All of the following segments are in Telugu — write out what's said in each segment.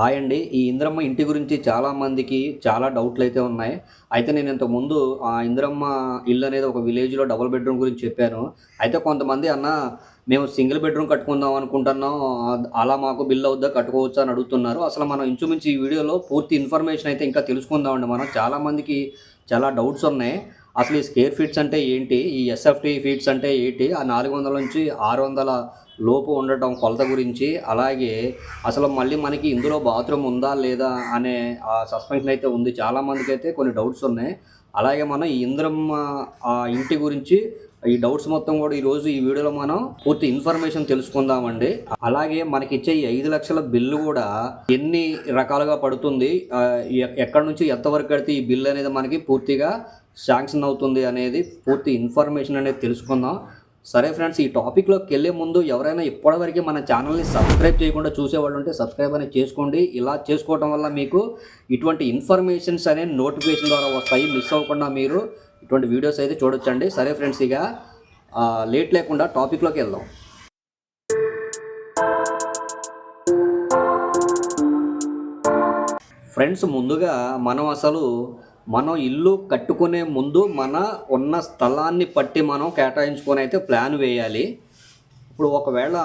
హాయ్ అండి. ఈ ఇంద్రమ్మ ఇంటి గురించి చాలా మందికి చాలా డౌట్లు అయితే ఉన్నాయి. అయితే నేను ఇంతకు ముందు ఆ ఇంద్రమ్మ ఇల్లు అనేది ఒక విలేజ్లో డబుల్ బెడ్రూమ్ గురించి చెప్పాను. అయితే కొంతమంది అన్న మేము సింగిల్ బెడ్రూమ్ కట్టుకుందాం అనుకుంటున్నాం. అలా మాకు బిల్ అవుద్దా? కట్టుకోవచ్చా? అని అడుగుతున్నారు. అసలు మనం ఇంచుమించు ఈ వీడియోలో పూర్తి ఇన్ఫర్మేషన్ అయితే ఇంకా తెలుసుకుందామండి మనం. చాలామందికి చాలా డౌట్స్ ఉన్నాయి. అసలు ఈ స్కేర్ ఫీట్స్ అంటే ఏంటి? ఈ ఎస్ఎఫ్టీ ఫీట్స్ అంటే ఏంటి? ఆ నాలుగు వందల నుంచి ఆరు వందల లోపు ఉండటం కొలత గురించి. అలాగే అసలు మళ్ళీ మనకి ఇందులో బాత్రూమ్ ఉందా లేదా అనే ఆ సస్పెన్షన్ అయితే ఉంది. చాలామందికి అయితే కొన్ని డౌట్స్ ఉన్నాయి. అలాగే మనం ఈ ఇంద్రమ్మ ఆ ఇంటి గురించి ఈ డౌట్స్ మొత్తం కూడా ఈరోజు ఈ వీడియోలో మనం పూర్తి ఇన్ఫర్మేషన్ తెలుసుకుందామండి. అలాగే మనకి ఇచ్చే ఈ ఐదు లక్షల బిల్లు కూడా ఎన్ని రకాలుగా పడుతుంది? ఎక్కడి నుంచి ఎంతవరకు కడితే ఈ బిల్ అనేది మనకి పూర్తిగా శాంక్షన్ అవుతుంది అనేది పూర్తి ఇన్ఫర్మేషన్ అనేది తెలుసుకుందాం. సరే ఫ్రెండ్స్ ఈ టాపిక్లోకి వెళ్ళే ముందు ఎవరైనా ఇప్పటివరకు మన ఛానల్ని సబ్స్క్రైబ్ చేయకుండా చూసేవాళ్ళు ఉంటే సబ్స్క్రైబ్ అనేది చేసుకోండి. ఇలా చేసుకోవడం వల్ల మీకు ఇటువంటి ఇన్ఫర్మేషన్స్ అనేవి నోటిఫికేషన్ ద్వారా వస్తాయి. మిస్ అవ్వకుండా మీరు ఇటువంటి వీడియోస్ అయితే చూడొచ్చండి. సరే ఫ్రెండ్స్ ఇక లేట్ లేకుండా టాపిక్లోకి వెళ్దాం. ఫ్రెండ్స్ ముందుగా మనం అసలు మనం ఇల్లు కట్టుకునే ముందు మన ఉన్న స్థలాన్ని బట్టి మనం కేటాయించుకొని అయితే ప్లాన్ వేయాలి. ఇప్పుడు ఒకవేళ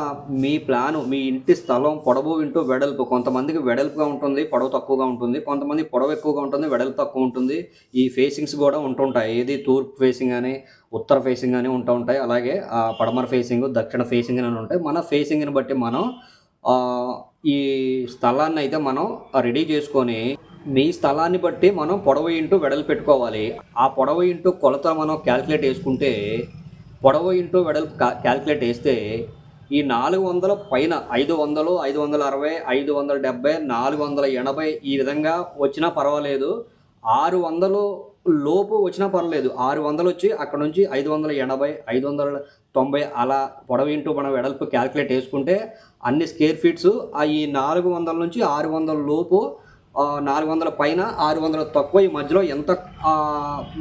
మీ ప్లాను మీ ఇంటి స్థలం పొడవు ఇంటూ వెడల్పు కొంతమందికి వెడల్పుగా ఉంటుంది పొడవు తక్కువగా ఉంటుంది కొంతమంది పొడవు ఎక్కువగా ఉంటుంది వెడల్పు తక్కువ ఉంటుంది. ఈ ఫేసింగ్స్ కూడా ఉంటుంటాయి. ఏది తూర్పు ఫేసింగ్ అని ఉత్తర ఫేసింగ్ అని ఉంటూ ఉంటాయి. అలాగే ఆ, పడమర ఫేసింగ్ దక్షిణ ఫేసింగ్ అని ఉంటాయి. మన ఫేసింగ్ని బట్టి మనం ఈ స్థలాన్ని అయితే మనం రెడీ చేసుకొని మీ స్థలాన్ని బట్టి మనం పొడవు ఇంటూ వెడల్పు పెట్టుకోవాలి. ఆ పొడవు ఇంటూ కొలత మనం క్యాల్కులేట్ వేసుకుంటే పొడవు ఇంటూ వెడల్పు క్యాల్కులేట్ వేస్తే ఈ నాలుగు వందల పైన ఐదు వందలు ఐదు వందల అరవై ఐదు వందల డెబ్బై నాలుగు వందల ఎనభై ఈ విధంగా వచ్చినా పర్వాలేదు. ఆరు వందలు లోపు వచ్చినా పర్వాలేదు. ఆరు వందలు వచ్చి అక్కడ నుంచి ఐదు వందల ఎనభై ఐదు వందల తొంభై అలా పొడవు ఇంటూ మనం వెడల్పు క్యాల్కులేట్ వేసుకుంటే అన్ని స్క్వేర్ ఫీట్స్ ఆ ఈ నాలుగు వందల నుంచి ఆరు వందల లోపు నాలుగు వందల పైన ఆరు వందల తక్కువ ఈ మధ్యలో ఎంత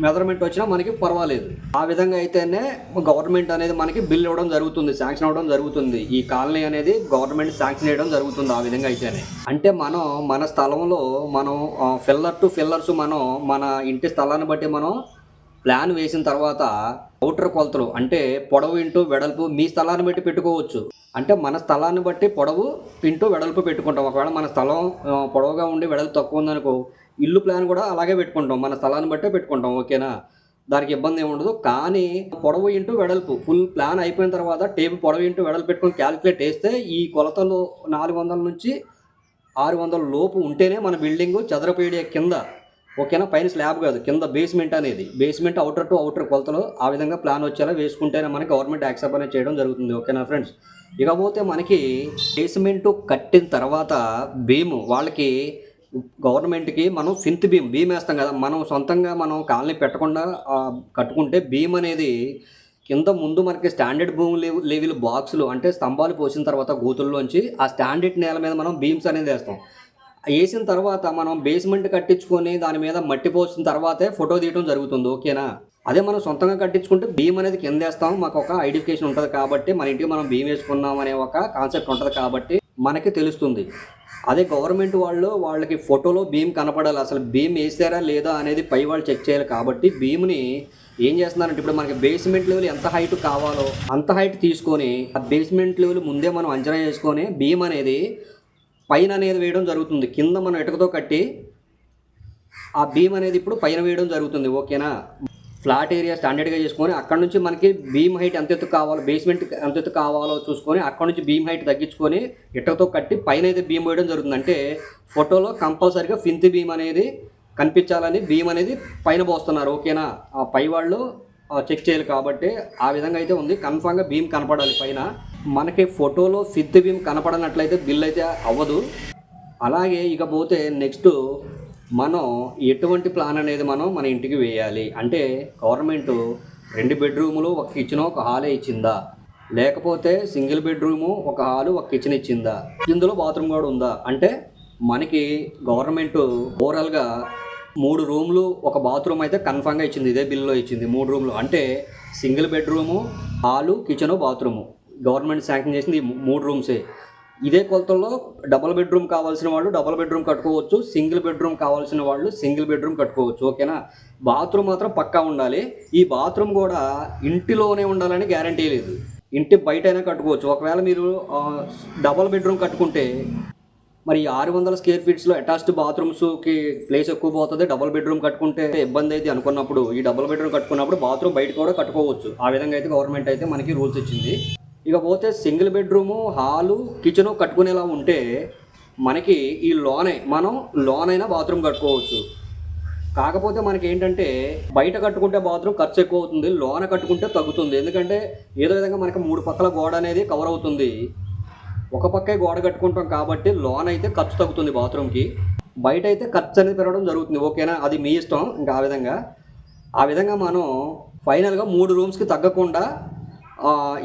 మెజర్మెంట్ వచ్చినా మనకి పర్వాలేదు. ఆ విధంగా అయితేనే గవర్నమెంట్ అనేది మనకి బిల్ ఇవ్వడం జరుగుతుంది శాంక్షన్ అవ్వడం జరుగుతుంది. ఈ కాలనీ అనేది గవర్నమెంట్ శాంక్షన్ చేయడం జరుగుతుంది ఆ విధంగా అయితేనే. అంటే మనం మన స్థలంలో మనం ఫిల్లర్ టు ఫిల్లర్స్ మనం మన ఇంటి స్థలాన్ని బట్టి మనం ప్లాన్ వేసిన తర్వాత అవుటర్ కొలతలు అంటే పొడవు ఇంటూ వెడల్పు మీ స్థలాన్ని బట్టి పెట్టుకోవచ్చు. అంటే మన స్థలాన్ని బట్టి పొడవు ఇంటూ వెడల్పు పెట్టుకుంటాం. ఒకవేళ మన స్థలం పొడవుగా ఉండి వెడల్పు తక్కువ ఉందనుకో ఇల్లు ప్లాన్ కూడా అలాగే పెట్టుకుంటాం. మన స్థలాన్ని బట్టే పెట్టుకుంటాం. ఓకేనా? దానికి ఇబ్బంది ఏమి ఉండదు. కానీ పొడవు ఇంటూ వెడల్పు ఫుల్ ప్లాన్ అయిపోయిన తర్వాత టేబుల్ పొడవు ఇంటూ వెడల్పు పెట్టుకొని క్యాలిక్యులేట్ వేస్తే ఈ కొలతలు నాలుగు వందల నుంచి ఆరు వందల లోపు ఉంటేనే మన బిల్డింగ్ చదరపు కింద ఓకేనా? పైన స్లాబ్ కాదు కింద బేస్మెంట్ అనేది. బేస్మెంట్ అవుటర్ టు అవుటర్ కొలతలు ఆ విధంగా ప్లాన్ వచ్చేలా వేసుకుంటేనే మనకి గవర్నమెంట్ యాక్సెప్ట్ అనేది చేయడం జరుగుతుంది. ఓకేనా ఫ్రెండ్స్ ఇకపోతే మనకి బేస్మెంట్ కట్టిన తర్వాత బీము వాళ్ళకి గవర్నమెంట్కి మనం ఫింత్ బీమ్ బీమ్ వేస్తాం కదా. మనం సొంతంగా మనం కాలనీ పెట్టకుండా కట్టుకుంటే బీమ్ అనేది కింద ముందు మనకి స్టాండర్డ్ భూమి లెవెల్ బాక్సులు అంటే స్తంభాలు పోసిన తర్వాత గోతుల్లోంచి ఆ స్టాండర్డ్ నేల మీద మనం బీమ్స్ అనేది వేస్తాం. వేసిన తర్వాత మనం బేస్మెంట్ కట్టించుకొని దాని మీద మట్టి పోసిన తర్వాతే ఫోటో తీయడం జరుగుతుంది ఓకేనా? అదే మనం సొంతంగా కట్టించుకుంటే భీమ్ అనేది కింద వేస్తాం. మాకు ఒక ఐడెంటిఫికేషన్ ఉంటుంది కాబట్టి మన ఇంటికి మనం భీమ్ వేసుకున్నాం అనే ఒక కాన్సెప్ట్ ఉంటుంది కాబట్టి మనకి తెలుస్తుంది. అదే గవర్నమెంట్ వాళ్ళు వాళ్ళకి ఫోటోలో భీమ్ కనపడాలి. అసలు భీమ్ వేసారా లేదా అనేది పై వాళ్ళు చెక్ చేయాలి కాబట్టి భీమ్ని ఏం చేస్తున్నారంటే ఇప్పుడు మనకి బేస్మెంట్ లెవెల్ ఎంత హైట్ కావాలో అంత హైట్ తీసుకొని ఆ బేస్మెంట్ లెవెల్ ముందే మనం అంచనా చేసుకొని భీమ్ అనేది పైన అనేది వేయడం జరుగుతుంది. కింద మనం ఇటుకతో కట్టి ఆ బీమ్ అనేది ఇప్పుడు పైన వేయడం జరుగుతుంది. ఓకేనా? ఫ్లాట్ ఏరియా స్టాండర్డ్గా చేసుకొని అక్కడ నుంచి మనకి బీమ్ హైట్ ఎంత ఎత్తు కావాలో బేస్మెంట్ ఎంత ఎత్తు కావాలో చూసుకొని అక్కడ నుంచి బీమ్ హైట్ తగ్గించుకొని ఇటుకతో కట్టి పైన అయితే బీమ్ వేయడం జరుగుతుంది. అంటే ఫోటోలో కంపల్సరీగా ఫింత్ బీమ్ అనేది కనిపించాలని బీమ్ అనేది పైన పోస్తున్నారు. ఓకేనా? ఆ పై వాళ్ళు చెక్ చేయాలి కాబట్టి ఆ విధంగా అయితే ఉంది. కన్ఫామ్గా బీమ్ కనపడాలి పైన. మనకి ఫోటోలో ఫిత్ కనపడనట్లయితే బిల్ అయితే అవ్వదు. అలాగే ఇకపోతే నెక్స్ట్ మనం ఎటువంటి ప్లాన్ అనేది మనం మన ఇంటికి వేయాలి? అంటే గవర్నమెంట్ రెండు బెడ్రూములు ఒక కిచెన్ ఒక హాలే ఇచ్చిందా? లేకపోతే సింగిల్ బెడ్రూము ఒక హాలు ఒక కిచెన్ ఇచ్చిందా? ఇందులో బాత్రూమ్ కూడా ఉందా? అంటే మనకి గవర్నమెంట్ ఓవరాల్గా మూడు రూమ్లు ఒక బాత్రూమ్ అయితే కన్ఫామ్గా ఇచ్చింది. ఇదే బిల్లులో ఇచ్చింది మూడు రూమ్లు. అంటే single bedroom hall kitchen bathroom. Government sanction చేసింది మూడు రూమ్సే. ఇదే కొలతల్లో డబుల్ బెడ్రూమ్ కావాల్సిన వాళ్ళు డబుల్ బెడ్రూమ్ కట్టుకోవచ్చు సింగిల్ బెడ్రూమ్ కావాల్సిన వాళ్ళు సింగిల్ బెడ్రూమ్ కట్టుకోవచ్చు ఓకేనా? బాత్రూమ్ మాత్రం పక్కా ఉండాలి. ఈ బాత్రూమ్ కూడా ఇంటిలోనే ఉండాలని గ్యారంటీ లేదు. ఇంటి బయట అయినా కట్టుకోవచ్చు. ఒకవేళ మీరు డబుల్ బెడ్రూమ్ కట్టుకుంటే మరి ఆరు వందల స్క్వేర్ ఫీట్స్లో అటాచ్డ్ బాత్రూమ్స్కి ప్లేస్ ఎక్కువ పోతుంది. డబుల్ బెడ్రూమ్ కట్టుకుంటే ఇబ్బంది అయితే అనుకున్నప్పుడు. ఈ డబుల్ బెడ్రూమ్ కట్టుకున్నప్పుడు బాత్రూమ్ బయట కూడా కట్టుకోవచ్చు. ఆ విధంగా అయితే గవర్నమెంట్ అయితే మనకి రూల్స్ ఇచ్చింది. ఇకపోతే సింగిల్ బెడ్రూము హాలు కిచెను కట్టుకునేలా ఉంటే మనకి ఈ లోనే మనం లోన్ అయినా బాత్రూమ్ కట్టుకోవచ్చు. కాకపోతే మనకి ఏంటంటే బయట కట్టుకుంటే బాత్రూమ్ ఖర్చు ఎక్కువ అవుతుంది లోన కట్టుకుంటే తగ్గుతుంది. ఎందుకంటే ఏదో విధంగా మనకి మూడు పక్కల గోడ అనేది కవర్ అవుతుంది. ఒక పక్కే గోడ కట్టుకుంటాం కాబట్టి లోన్ అయితే ఖర్చు తగ్గుతుంది బాత్రూమ్కి. బయట అయితే ఖర్చు అనేది పెరగడం జరుగుతుంది. ఓకేనా? అది మీ ఇష్టం. ఇంకా ఆ విధంగా ఆ విధంగా మనం ఫైనల్గా మూడు రూమ్స్కి తగ్గకుండా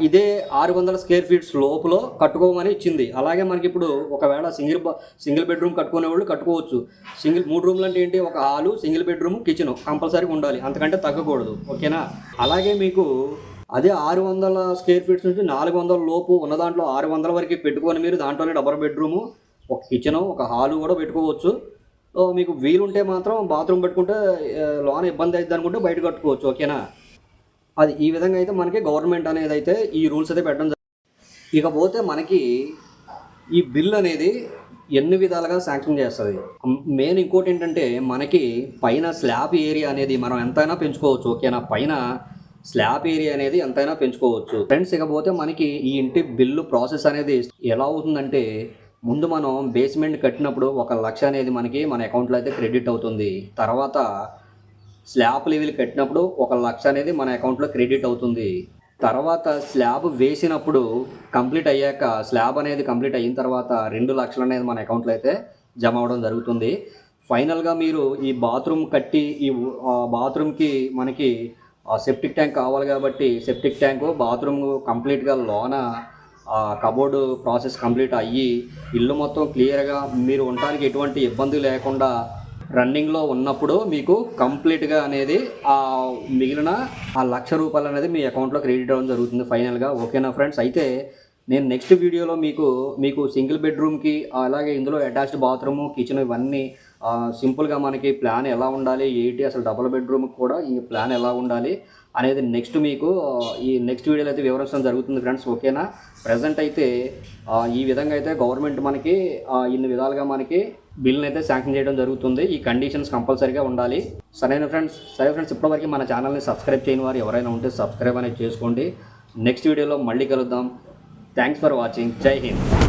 ఇదే ఆరు వందల స్క్వేర్ ఫీట్స్ లోపల కట్టుకోమని ఇచ్చింది. అలాగే మనకి ఇప్పుడు ఒకవేళ సింగిల్ సింగిల్ బెడ్రూమ్ కట్టుకునే వాళ్ళు కట్టుకోవచ్చు. సింగిల్ మూడు రూమ్లు అంటే ఏంటి? ఒక హాలు సింగిల్ బెడ్రూమ్ కిచెన్ కంపల్సరీగా ఉండాలి. అంతకంటే తగ్గకూడదు. ఓకేనా? అలాగే మీకు అదే ఆరు వందల స్క్వేర్ ఫీట్స్ నుంచి నాలుగు వందల లోపు ఉన్న దాంట్లో ఆరు వందల వరకు పెట్టుకొని మీరు దాంట్లోనే డబల్ బెడ్రూము ఒక కిచెన్ ఒక హాలు కూడా పెట్టుకోవచ్చు. మీకు వీలుంటే మాత్రం బాత్రూమ్ పెట్టుకుంటే లోన ఇబ్బంది అవుతుంది అనుకుంటే బయట కట్టుకోవచ్చు. ఓకేనా? అది ఈ విధంగా అయితే మనకి గవర్నమెంట్ అనేది అయితే ఈ రూల్స్ అయితే పెట్టడం జరిగింది. ఇకపోతే మనకి ఈ బిల్ అనేది ఎన్ని విధాలుగా శాంక్షన్ చేస్తుంది? మెయిన్ ఇంకోటి ఏంటంటే మనకి పైన స్లాబ్ ఏరియా అనేది మనం ఎంతైనా పెంచుకోవచ్చు ఓకేనా? పైన స్లాబ్ ఏరియా అనేది ఎంతైనా పెంచుకోవచ్చు. ఫ్రెండ్స్ ఇకపోతే మనకి ఈ ఇంటి బిల్లు ప్రాసెస్ అనేది ఎలా అవుతుందంటే ముందు మనం బేస్మెంట్ కట్టినప్పుడు ఒక లక్ష అనేది మనకి మన అకౌంట్లో అయితే క్రెడిట్ అవుతుంది. తర్వాత స్లాబ్ లెవెల్ కట్టినప్పుడు ఒక లక్ష అనేది మన అకౌంట్లో క్రెడిట్ అవుతుంది. తర్వాత స్లాబ్ వేసినప్పుడు కంప్లీట్ అయ్యాక స్లాబ్ అనేది కంప్లీట్ అయిన తర్వాత రెండు లక్షలు అనేది మన అకౌంట్లో అయితే జమ అవడం జరుగుతుంది. ఫైనల్గా మీరు ఈ బాత్రూమ్ కట్టి ఈ బాత్రూమ్కి మనకి సెప్టిక్ ట్యాంక్ కావాలి కాబట్టి సెప్టిక్ ట్యాంకు బాత్రూమ్ కంప్లీట్గా లోన ఆ ప్రాసెస్ కంప్లీట్ అయ్యి ఇల్లు మొత్తం క్లియర్గా మీరు ఉండడానికి ఎటువంటి ఇబ్బంది లేకుండా రన్నింగ్లో ఉన్నప్పుడు మీకు కంప్లీట్గా అనేది ఆ మిగిలిన ఆ లక్ష రూపాయలు అనేది మీ అకౌంట్లో క్రెడిట్ అవ్వడం జరుగుతుంది ఫైనల్గా. ఓకేనా ఫ్రెండ్స్? అయితే నేను నెక్స్ట్ వీడియోలో మీకు మీకు సింగిల్ బెడ్రూమ్కి అలాగే ఇందులో అటాచ్డ్ బాత్రూము కిచెన్ ఇవన్నీ సింపుల్గా మనకి ప్లాన్ ఎలా ఉండాలి ఏంటి అసలు డబుల్ బెడ్రూమ్ కూడా ఈ ప్లాన్ ఎలా ఉండాలి అనేది నెక్స్ట్ మీకు ఈ నెక్స్ట్ వీడియోలో అయితే వివరించడం జరుగుతుంది ఫ్రెండ్స్. ఓకేనా? ప్రజెంట్ అయితే ఈ విధంగా అయితే గవర్నమెంట్ మనకి ఇన్ని విధాలుగా మనకి బిల్ని అయితే శాంక్షన్ చేయడం జరుగుతుంది. ఈ కండిషన్స్ కంపల్సరీగా ఉండాలి. సరైన ఫ్రెండ్స్ సరే ఫ్రెండ్స్ ఇప్పటివరకు మన ఛానల్ని సబ్స్క్రైబ్ చేయని వారు ఎవరైనా ఉంటే సబ్స్క్రైబ్ అనేది చేసుకోండి. నెక్స్ట్ వీడియోలో మళ్ళీ కలుద్దాం. Thanks for watching. జై హింద్.